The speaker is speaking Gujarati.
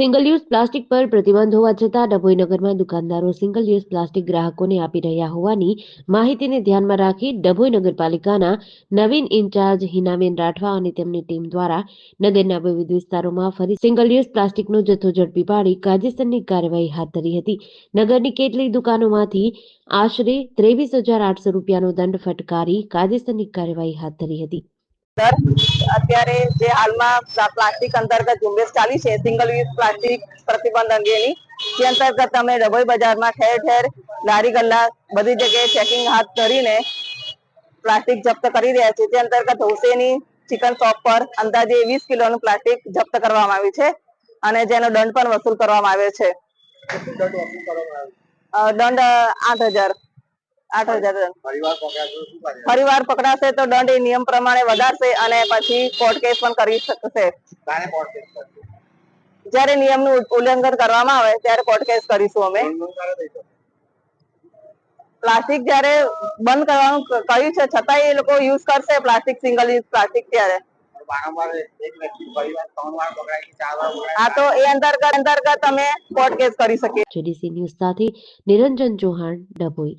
સિંગલ યુઝ પ્લાસ્ટિક પર પ્રતિબંધ હોવા છતાં ડભોઈ નગરમાં દુકાનદારો સિંગલ યુઝ પ્લાસ્ટિક ગ્રાહકોને આપી રહ્યા હોવાની માહિતીને ધ્યાનમાં રાખી ડભોઈ નગરપાલિકાના નવીન ઇન્ચાર્જ હિનાબેન રાઠવા અને તેમની ટીમ દ્વારા નગરના વિવિધ વિસ્તારોમાં ફરી સિંગલ યુઝ પ્લાસ્ટિકનો જથ્થો ઝડપી પાડી કાયદેસરની કાર્યવાહી હાથ ધરી હતી. નગરની કેટલીક દુકાનોમાંથી આશરે ત્રેવીસ હજાર આઠસો રૂપિયાનો દંડ ફટકારી કાયદેસરની કાર્યવાહી હાથ ધરી હતી. અંદર. અત્યારે જે હાલમાં પ્લાસ્ટિક અંતર્ગત ઝુંબેશ ચાલી છે સિંગલ યુઝ પ્લાસ્ટિક પ્રતિબંધ અંગેની. જે અંતર્ગત અમે ડભોઈ બજારમાં ઠેર ઠેર લારી ગલ્લા બધી જગ્યાએ ચેકિંગ હાથ ધરીને પ્લાસ્ટિક જપ્ત કરી રહ્યા છે તે અંતર્ગત હુસેની ચિકન શોપ પર અંદાજે વીસ કિલોનું પ્લાસ્ટિક જપ્ત કરવામાં આવ્યું છે અને જેનો દંડ પણ વસૂલ કરવામાં આવ્યો છે. દંડ આઠ હજાર. આઠ હજાર પરિવાર પકડાશે તો ફરીવાર પકડાશે તો દંડ એ નિયમ પ્રમાણે વધારશે અને પછી કોર્ટ કેસ પણ કરી શકશે. જયારે નિયમનું નિયમનું ઉલ્લંઘન કરવામાં આવે ત્યારે કોર્ટ કેસ કરીશું અમે. પ્લાસ્ટિક જ્યારે બંધ કરવાનું કહ્યું છે છતાંય એ લોકો યુઝ કરશે પ્લાસ્ટિક સિંગલ યુઝ પ્લાસ્ટિક ત્યારે. આ તો એ અંતર્ગત અંતર્ગત અમે કોર્ટ કેસ કરી શકીએ. જેડીસી ન્યૂઝ સાથે નિરંજન ચૌહાણ ડભોઈ.